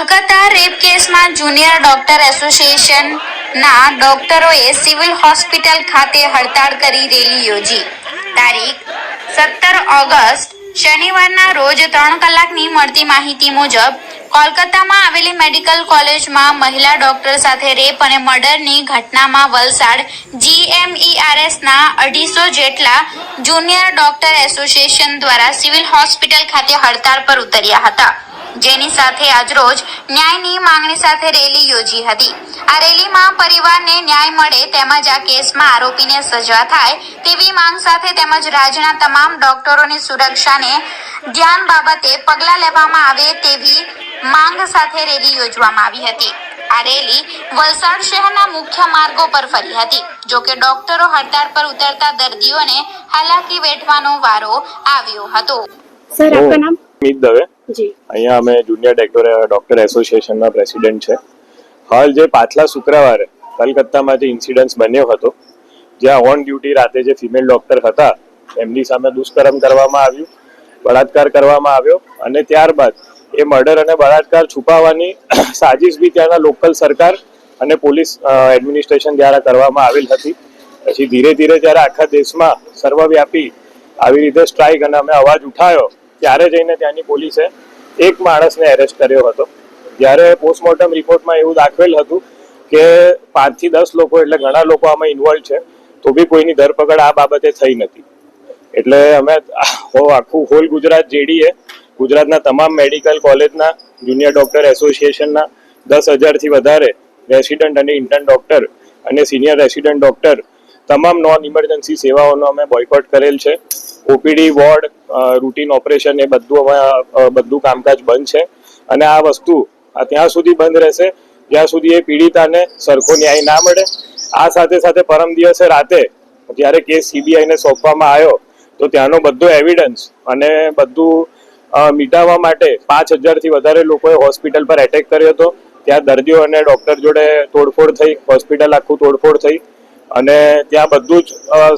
Kolkata rape કેસમાં junior doctor એસોસિએશનના ડોક્ટરોએ સિવિલ હોસ્પિટલ ખાતે હડતાળ કરી રેલી યોજી. તારીખ સત્તર ઓગસ્ટ, શનિવારના રોજ ત્રણ કલાકની મળતી માહિતી મુજબ કોલકાતામાં આવેલી મેડિકલ કોલેજમાં મહિલા ડોક્ટર સાથે રેપ અને મર્ડરની ઘટનામાં વલસાડ જીએમઈઆરએસના અઢીસો જેટલા જુનિયર ડોક્ટર એસોસિએશન દ્વારા સિવિલ હોસ્પિટલ ખાતે હડતાળ પર ઉતર્યા હતા. જેની સાથે આજરોજ ન્યાયની માંગણી સાથે રેલી યોજી હતી. આ રેલીમાં પરિવારને ન્યાય મળે તેમજ આ કેસમાં આરોપીને સજા થાય તેવી માંગ સાથે તેમજ રાજ્યના તમામ ડોક્ટરોની સુરક્ષાને ધ્યાન બાબતે પગલાં લેવામાં આવે તેવી માંગ સાથે રેલી યોજવામાં આવી હતી. આ રેલી વલસાડ શહેરના મુખ્ય માર્ગો પર ફરી હતી. જો કે ડોક્ટરો હડતાળ પર ઉતરતા દર્દીઓને હાલાકી વેઠવાનો વારો આવ્યો હતો. સર આપનું નામ? દવે. જી. અહીંયા અમે જુનિયર ડોક્ટર ડોક્ટર એસોસિએશનના પ્રેસિડેન્ટ છે. હાલ જે પાછલા શુક્રવારે કલકત્તામાં જે ઇન્સિડન્સ બન્યો હતો જ્યાં ઓન ડ્યુટી રાતે જે ફિમેલ ડોક્ટર હતા એમની સામે દુષ્કર્મ કરવામાં આવ્યું બળાત્કાર કરવામાં આવ્યો અને ત્યારબાદ એ મર્ડર અને બળાત્કાર છુપાવવાની સાજિશ બી ત્યાંના લોકલ સરકાર અને પોલીસ એડમિનિસ્ટ્રેશન દ્વારા કરવામાં આવેલ હતી. પછી ધીરે ધીરે જ્યારે આખા દેશમાં સર્વવ્યાપી આવી રીતે સ્ટ્રાઇક અને અમે અવાજ ઉઠાવ્યો ત્યારે જઈને ત્યાંની પોલીસે એક માણસને એરેસ્ટ કર્યો હતો. જ્યારે પોસ્ટમોર્ટમ રિપોર્ટમાં એવું દાખવેલ હતું કે પાંચથી દસ લોકો, એટલે ઘણા લોકો આમાં ઇન્વોલ્વ છે, તો બી કોઈની ધરપકડ આ બાબતે થઈ નથી. એટલે અમે આખું હોલ ગુજરાત જેડીએ ગુજરાતના તમામ મેડિકલ કોલેજના જુનિયર ડોક્ટર એસોસિએશનના દસ હજારથી વધારે રેસિડન્ટ અને ઇન્ટર્ન ડોક્ટર અને સિનિયર રેસિડન્ટ ડોક્ટર તમામ નોન ઇમરજન્સી સેવાઓનો અમે બોયકોટ કરેલ છે. ઓપીડી વોર્ડ રૂટીન ઓપરેશન એ બધું અમે બધું કામકાજ બંધ છે. અને આ વસ્તુ ત્યાં સુધી બંધ રહેશે. જ્યાં સુધી એ પીડિતાને સરખો ન્યાય ના મળે. આ સાથે સાથે પરમ દિવસે રાતે જ્યારે કેસ સીબીઆઈને સોંપવામાં આવ્યો, તો ત્યાંનો બધો એવિડન્સ અને બધું મિટાવવા માટે પાંચ હજારથી વધારે લોકોએ હોસ્પિટલ પર એટેક કર્યો હતો. ત્યાં દર્દીઓ અને ડોક્ટર જોડે તોડફોડ થઈ, હોસ્પિટલ આખું તોડફોડ થઈ અને ત્યાં બધું જ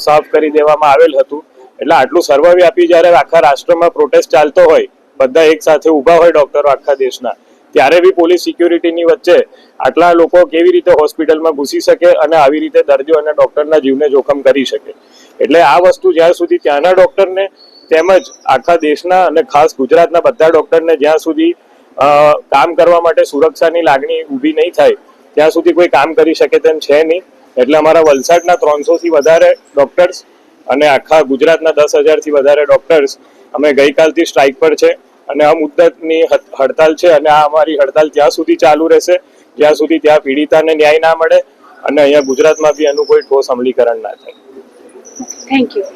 સાફ કરી દેવામાં આવેલ હતું. એટલે આટલું સર્વવ્યાપી જ્યારે આખા રાષ્ટ્રમાં પ્રોટેસ્ટ ચાલતો હોય, બધા એક સાથે ઊભા હોય ડોક્ટરો આખા દેશના, ત્યારે બી પોલીસ સિક્યુરિટીની વચ્ચે આટલા લોકો કેવી રીતે હોસ્પિટલમાં ઘૂસી શકે અને આવી રીતે દર્દીઓ અને ડોક્ટરના જીવને જોખમ કરી શકે. એટલે આ વસ્તુ જ્યાં સુધી ત્યાંના ડોક્ટરને તેમજ આખા દેશના અને ખાસ ગુજરાતના બધા ડૉક્ટરને જ્યાં સુધી કામ કરવા માટે સુરક્ષાની લાગણી ઊભી નહીં થાય, ત્યાં સુધી કોઈ કામ કરી શકે તેમ છે નહીં. એટલે અમારા વલસાડના ત્રણસોથી વધારે ડોક્ટર્સ અને આખા ગુજરાતના દસ હજારથી વધારે ડૉક્ટર્સ અમે ગઈકાલથી સ્ટ્રાઇક પર છે અને આ મુદ્દતની હડતાલ છે અને આ અમારી હડતાલ ત્યાં સુધી ચાલુ રહેશે. જ્યાં સુધી ત્યાં પીડિતાને ન્યાય ના મળે અને અહીંયા ગુજરાતમાં બી એનું કોઈ ઠોસ અમલીકરણ ના થાય. Thank you